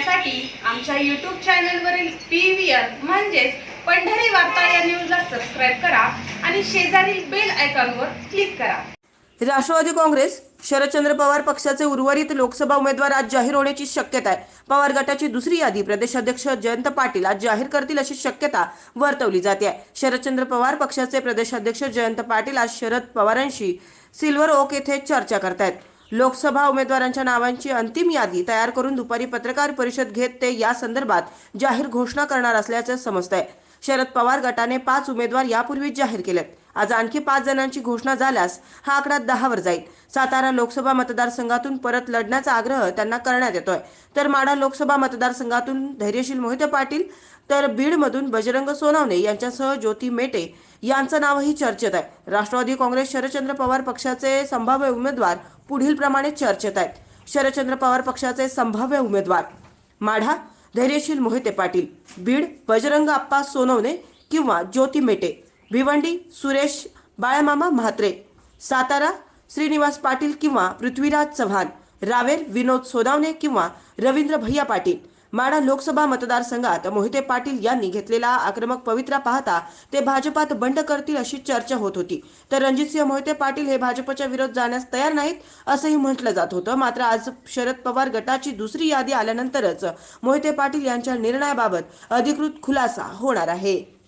पाहण्यासाठी आमच्या यूट्यूब चॅनलवरील पी व्ही आर म्हणजेच पंढरी वार्ता या न्यूजला सबस्क्राईब करा आणि शेजारील बेल आयकॉनवर क्लिक करा. राष्ट्रवादी काँग्रेस शरदचंद्र पवार पक्षाचे उर्वरित लोकसभा उमेदवार आज जाहीर होण्याची शक्यता आहे. पवार गटाची दुसरी यादी प्रदेशाध्यक्ष जयंत पाटील आज जाहीर करतील अशी शक्यता वर्तवली जाते आहे. शरदचंद्र पवार पक्षाचे प्रदेशाध्यक्ष जयंत पाटील आज शरद पवारांशी सिल्वर ओक येथे चर्चा करतायत. लोकसभा उमेदवारांच्या नावांची अंतिम यादी तयार करून दुपारी पत्रकार परिषद घेत ते या संदर्भात जाहीर घोषणा करणार असल्याचं समजतंय. शरद पवार गटाने पाच उमेदवार यापूर्वीच जाहीर केलेत. आज आणखी पाच जणांची घोषणा झाल्यास हा आकडा दहावर जाईल. सातारा लोकसभा मतदारसंघातून परत लढण्याचा आग्रह त्यांना करण्यात येतोय. तर माढा लोकसभा मतदारसंघातून धैर्यशील मोहिते पाटील तर बीडमधून बजरंग सोनावणे यांच्यासह ज्योती मेटे यांचं नावही चर्चेत आहे. राष्ट्रवादी काँग्रेस शरदचंद्र पवार पक्षाचे संभाव्य उमेदवार पुढील प्रमाणे चर्चेत आहेत. शरदचंद्र पवार पक्षाचे संभाव्य उमेदवार. माढा धैर्यशील मोहिते पाटील बीड बजरंग आप्पा सोनवणे किंवा ज्योती मेटे भिवंडी सुरेश बाळामामा म्हात्रे सातारा श्रीनिवास पाटील किंवा पृथ्वीराज चव्हाण रावेर विनोद सोनावणे किंवा रवींद्र भैया पाटील माडा लोकसभा मतदारसंघात मोहिते पाटील यांनी घेतलेला आक्रमक पवित्रा पाहता ते भाजपात बंड करतील अशी चर्चा होत होती. तर रणजितसिंह मोहिते पाटील हे भाजपच्या विरोध जाण्यास तयार नाहीत असंही म्हटलं जात होतं. मात्र आज शरद पवार गटाची दुसरी यादी आल्यानंतरच मोहिते पाटील यांच्या निर्णयाबाबत अधिकृत खुलासा होणार आहे.